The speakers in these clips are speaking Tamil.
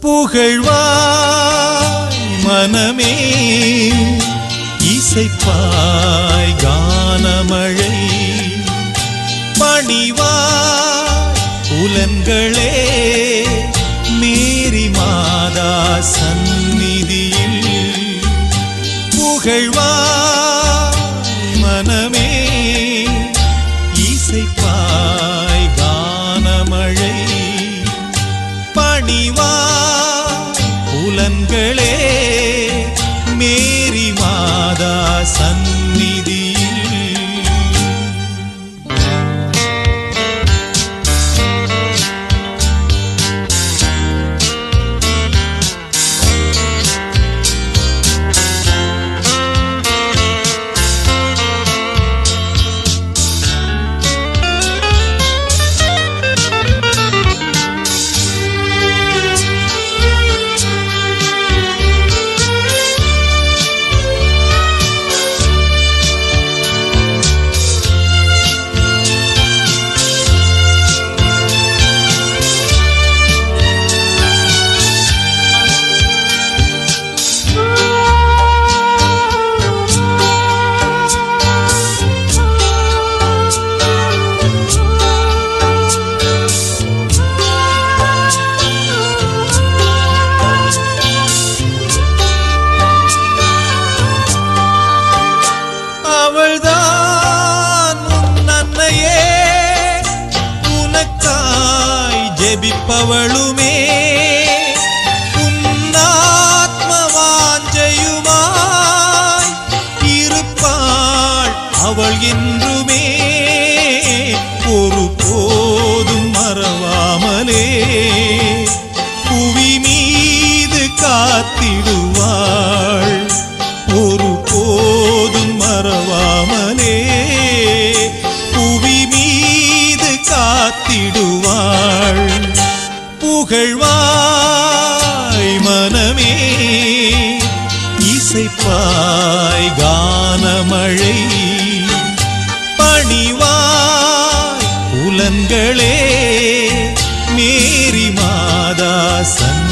புகழ்வாய் மனமே. இசைப்பாய் கானமழை. பணிவாய் புலன்களே. மேரி மாதா சந்நிதியில். புகழ்வாய் மனமே. ஜெபிப்பவளுமே உன்னாத்ம வாஞ்சையுமாய் இருப்பாள் அவள் என்றுமே. ஒரு போதும் மறவாமலே. புவி மீது காத்திடுவாள். ஒரு போதும் மறவாமல். புகழ்வாய் மனமே. இசைப்பாய் கானமழை. பணிவாய் புலன்களே. மேரி மாதா சந்நிதியில்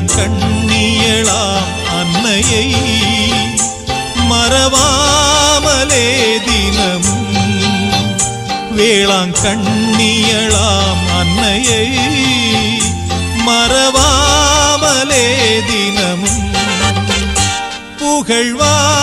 கண்ணியலாம் அன்னையை. மறவாமலே தினமும் வேளாங்கண்ணியளாம் அன்னையை. மறவாமலே தினமும் புகழ்வா